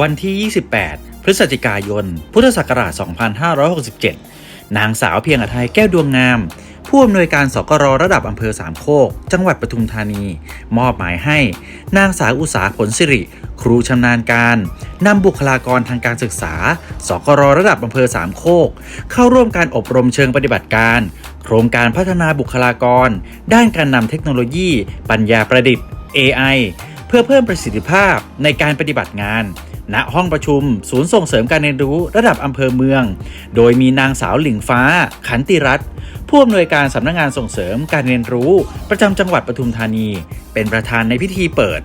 วันที่ 28 พฤศจิกายน พุทธศักราช 2567 นางสาวเพียงอทัยแก้วดวงงาม ผู้อำนวยการสกรระดับอำเภอสามโคก จังหวัดปทุมธานี มอบหมายให้ นางสาวอุษาผลสิริ ครูชำนาญการ นำบุคลากรทางการศึกษา สกรระดับอำเภอสามโคก เข้าร่วมการอบรมเชิงปฏิบัติการ โครงการพัฒนาบุคลากร ด้านการนำเทคโนโลยี ปัญญาประดิษฐ์ AI เพื่อเพิ่มประสิทธิภาพในการปฏิบัติงาน ณห้องประชุม ศูนย์ส่งเสริมการเรียนรู้ระดับอำเภอเมือง โดยมีนางสาวหลิงฟ้า ขันติรัตน์ผู้อำนวยการสำนักงานส่งเสริมการเรียนรู้ ประจำจังหวัดปทุมธานี เป็นประธานในพิธีเปิด